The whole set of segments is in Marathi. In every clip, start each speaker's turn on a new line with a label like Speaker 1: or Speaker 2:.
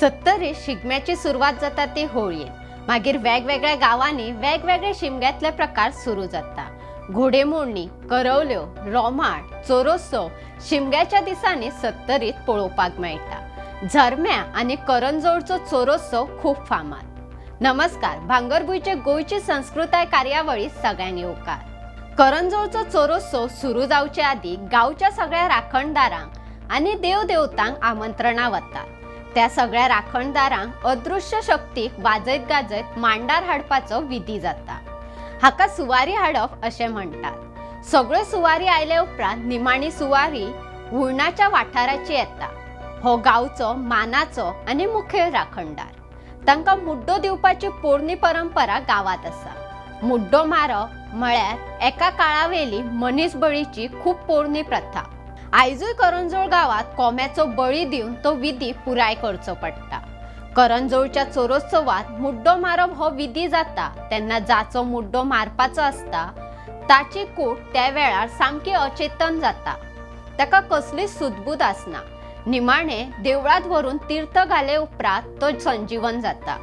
Speaker 1: सत्तरी शिगम्याची सुरुवात जाता ती होळयेन मागीर वेगवेगळ्या गावांनी वेगवेगळे शिमग्यातले प्रकार सुरू जाता. घोडेमोडणी करवल्यो रोमाट चोरोत्सव शिमग्याच्या दिसांनी सत्तरीत पळोवपाक मेळटा. झरम्या आनी करंजोडचो चोरोत्सव खूब फामाद. नमस्कार भांगरभूंयचे गोंयची संस्कृताय कार्यावळी सगळ्यांक येवकार करंजोळचो चोरोत्सव सुरू जावचे आदीं गांवच्या सगळ्या राखणदारांक आनी देव देवतांक आमंत्रणां वतात त्या सगळ्या राखणदारांक अदृश्य शक्तीक वाजयत गाजयत मांडार हाडपाचो विधी जाता. हाका सुवारी हाडप अशें म्हणटात सगळ्यो सुवारी आयले उपरांत निमाणी सुवारी हुर्णाच्या वाठाराची येता. हो गांवचो मानाचो आनी मुखेल राखणदार. तांकां मुड्डो दिवपाची पोरणी परंपरा गांवांत आसा. मुड्डो मारप म्हळ्यार एका काळावेली मनीसबळीची खूब पोरणी प्रथा. आयजूय करंजोळ गांवांत कोंब्याचो बळी दिवन तो विधी पुराय करचो पडटा. करंजोळच्या चोरोत्सवात मुड्डो मारप हो विधी जाता तेन्ना जाचो मुड्डो मारपाचो आसता ताची कूट त्या वेळार सामकी अचेतन जाता. ताका कसलीच सुदबूद आसना. निमाणे देवळात व्हरून तीर्थ घाले उपरांत तो संजीवन जाता.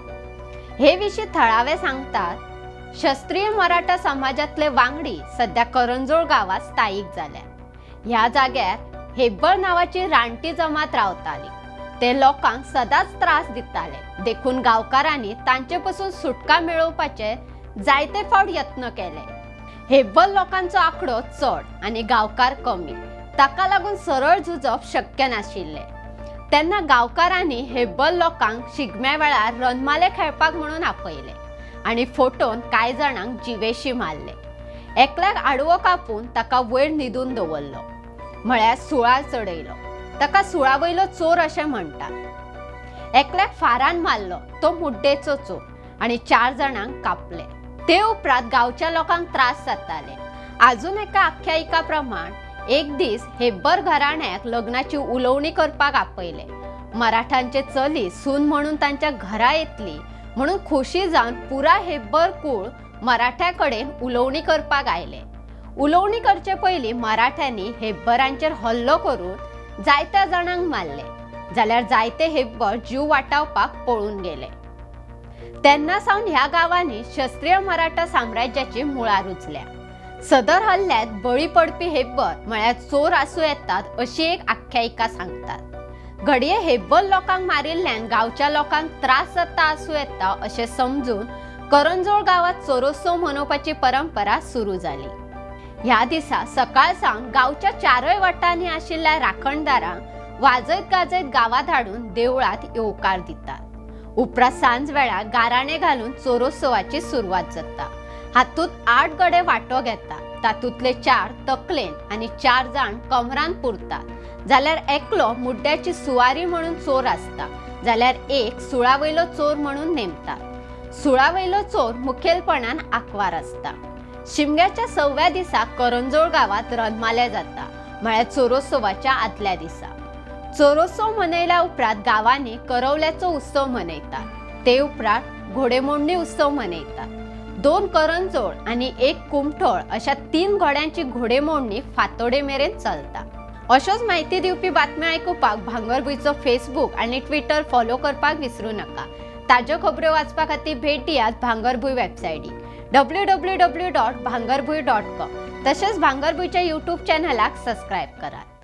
Speaker 1: हे विशीं थळावे सांगतात शास्त्रीय मराठा समाजातले वांगडी सध्या करंजोळ गांवांत स्थायीक जाल्या. ह्या जाग्यार हेब्बळ नावाची रानटी जमात रावताली. ते लोकांक सदांच त्रास दिताले. देखून गांवकारांनी तांचे पासून सुटका मेळोवपाचे जायते फावट यत्न केले. हेब्बल लोकांचो आंकडो चड आनी गांवकार कमी. ताका लागून सरळ झुजप शक्य नाशिल्लें. तेन्ना गांवकारांनी हेब्बल लोकांक शिगम्या वेळार रनमाले खेळपाक म्हणून आपयले. आनी फोटोन कांय जाणांक जिवेशी मारले. एकल्याक आडवो कापून ताका वयर न्हिदून दवरलो. म्हळ्यार सुळार चडयलो ताका सुळावयलो चोर अशें म्हणटात. एकल्याक फारान मारलो तो मुड्डेचो चोर आनी चार जाणांक कापले. ते उपरांत गांवच्या लोकांक त्रास जाताले. आजून एका आख्यायिका प्रमाण एक दीस हेब्बर घराण्याक लग्नाची उलोवणी करपाक आपयले. मराठांचे चली सून म्हणून तांच्या घरा येतली म्हणून खोशी जावन पुरा हेब्बर कूळ मराठ्याकडे कडेन उलोवणी करपाक आयले उलोवणी करचे पयलीं मराठ्यांनी हेब्बरांचेर हल्लो करून जायत्या जाणांक मारले. जाल्यार जायते हेब्बर जीव वाटावपाक पळून गेले. तेन्ना सावन ह्या गांवांनी शस्त्रीय मराठा साम्राज्याची मुळां रुजल्या सदर हल्ल्यात बळी पडपी हेब्बर म्हळ्यार चोर आसूं येतात अशी एक आख्यायिका सांगतात. घडये हेब्बर लोकांक मारिल्ल्यान गांवच्या लोकांक त्रास जाता आसूं येता अशें समजून करंजोळ गांवांत चोरोत्सव मनोवपाची परंपरा सुरू जाली ह्या दिसा सकाळ सावन गांवच्या चारय वटांनी आशिल्ल्या राखणदारांक वाजयत गाजयत गांवांत हाडून देवळांत येवकार दितात. उपरांत सांज वेळार गाराणे घालून चोरोत्सवाची सुरवात जाता हातूंत आठ गडे वांटो घेतात. तातूंतले चार तकलेन आनी चार जाण कमरान पुरतात. जाल्यार एकलो मुड्ड्याची सुवारी म्हणून चोर आसता. जाल्यार एक सुळावयलो चोर म्हणून नेमतात. सुळावयलो चोर मुखेलपणान आंकवार आसता शिमग्याच्या सव्या दिसा करंजोळ गांवांत रनमाले जाता. म्हळ्यार चोरोत्सवाच्या आदल्या दिसा. चोरोत्सव मनयल्या उपरांत गांवांनी करवल्याचो उत्सव मनयतात. ते उपरांत घोडेमोडणी उत्सव मनयतात. दोन करंजोळ आनी एक कुमठोळ अशा तीन घोड्यांची घोडेमोडणी फातोडे मेरेन चलता. अश्योच म्हायती दिवपी बातम्यो आयकुपाक भांगरभुंयचो फेसबूक आनी ट्विटर फॉलो करपाक विसरूं नाका. ताज्यो खबऱ्यो वाचपा खातीर भेट दियात Bhangarbhuin वेबसायटीक W W W dot Bhangarbhuin dot com तशेंच भांगरभूंयच्या यूट्यूब चॅनलाक सबस्क्रायब करात